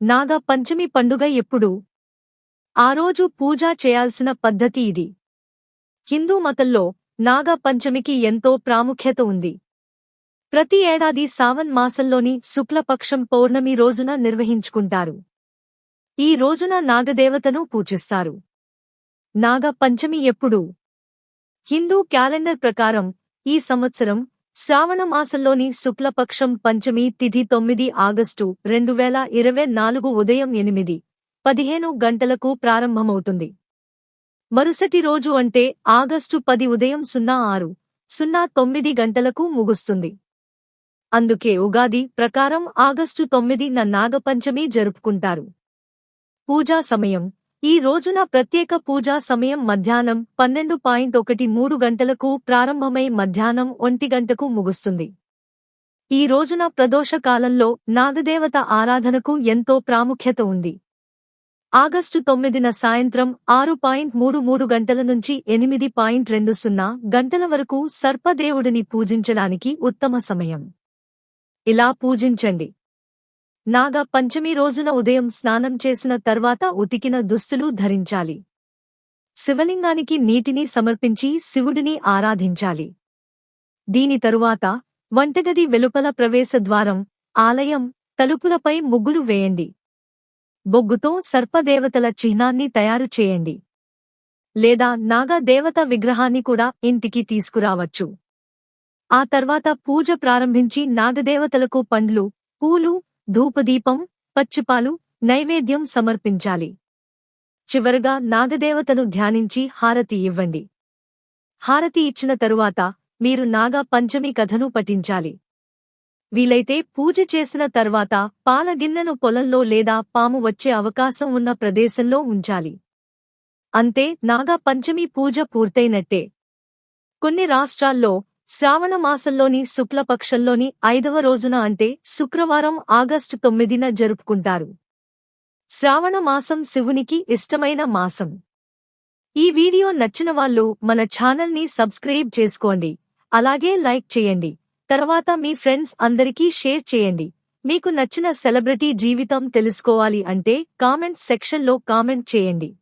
నాగ పంచమి పండుగ ఎప్పుడు? ఆ రోజు పూజ చేయాల్సిన పద్ధతి ఇది. హిందూ మతంలో నాగ పంచమికి ఎంతో ప్రాముఖ్యత ఉంది. ప్రతి ఏడాది సావన్ మాసంలోని శుక్లపక్షం పౌర్ణమి రోజున నిర్వహించుకుంటారు. ఈ రోజున నాగదేవతను పూజిస్తారు. నాగ పంచమి ఎప్పుడు? హిందూ క్యాలెండర్ ప్రకారం ఈ సంవత్సరం శ్రావణ మాసంలోని శుక్లపక్షం పంచమి తిథి తొమ్మిది ఆగస్టు రెండు వేల ఇరవై నాలుగు ఉదయం ఎనిమిది పదిహేను గంటలకు ప్రారంభమవుతుంది. మరుసటి రోజు అంటే ఆగస్టు పది ఉదయం సున్నా ఆరు సున్నా తొమ్మిది గంటలకు ముగుస్తుంది. అందుకే ఉగాది ప్రకారం ఆగస్టు తొమ్మిదిన నాగపంచమి జరుపుకుంటారు. పూజా సమయం ఈ రోజున ప్రత్యేక పూజా సమయం మధ్యాహ్నం పన్నెండు పాయింట్ ఒకటి మూడు గంటలకు ప్రారంభమై మధ్యాహ్నం ఒంటి గంటకు ముగుస్తుంది. ఈ రోజున ప్రదోష కాలంలో నాగదేవత ఆరాధనకు ఎంతో ప్రాముఖ్యత ఉంది. ఆగస్టు తొమ్మిదిన సాయంత్రం ఆరు పాయింట్ మూడు మూడు గంటల నుంచి ఎనిమిది పాయింట్ రెండు సున్నా గంటల వరకు సర్పదేవుడిని పూజించడానికి ఉత్తమ సమయం. ఇలా పూజించండి. నాగ పంచమి రోజున ఉదయం స్నానం చేసిన తర్వాత ఉతికిన దుస్తులు ధరించాలి. శివలింగానికి నీటిని సమర్పించి శివుడిని ఆరాధించాలి. దీని తరువాత వంటగది వెలుపల ప్రవేశద్వారం ఆలయం తలుపులపై ముగ్గులు వేయండి. బొగ్గుతో సర్పదేవతల చిహ్నాన్ని తయారు చేయండి. లేదా నాగదేవత విగ్రహాన్ని కూడా ఇంటికి తీసుకురావచ్చు. ఆ తర్వాత పూజ ప్రారంభించి నాగదేవతలకు పండ్లు పూలు ధూపదీపం పచ్చిపాలు నైవేద్యం సమర్పించాలి. చివరగా నాగదేవతను ధ్యానించి హారతి ఇవ్వండి. హారతి ఇచ్చిన తరువాత మీరు నాగ పంచమి కథను పఠించాలి. వీలైతే పూజ చేసిన తర్వాత పాలగిన్నెను పొలంలో లేదా పాము వచ్చే అవకాశం ఉన్న ప్రదేశంలో ఉంచాలి. అంతే నాగ పంచమి పూజ పూర్తయినట్టే. కొన్ని రాష్ట్రాల్లో శ్రావణమాసంలోని శుక్లపక్షంలోని ఐదవ రోజున అంటే శుక్రవారం ఆగస్టు తొమ్మిదిన జరుపుకుంటారు. శ్రావణమాసం శివునికి ఇష్టమైన మాసం. ఈ వీడియో నచ్చిన వాళ్ళు మన ఛానల్ని సబ్స్క్రైబ్ చేసుకోండి. అలాగే లైక్ చేయండి. తర్వాత మీ ఫ్రెండ్స్ అందరికీ షేర్ చేయండి. మీకు నచ్చిన సెలబ్రిటీ జీవితం తెలుసుకోవాలి అంటే కామెంట్ సెక్షన్లో కామెంట్ చేయండి.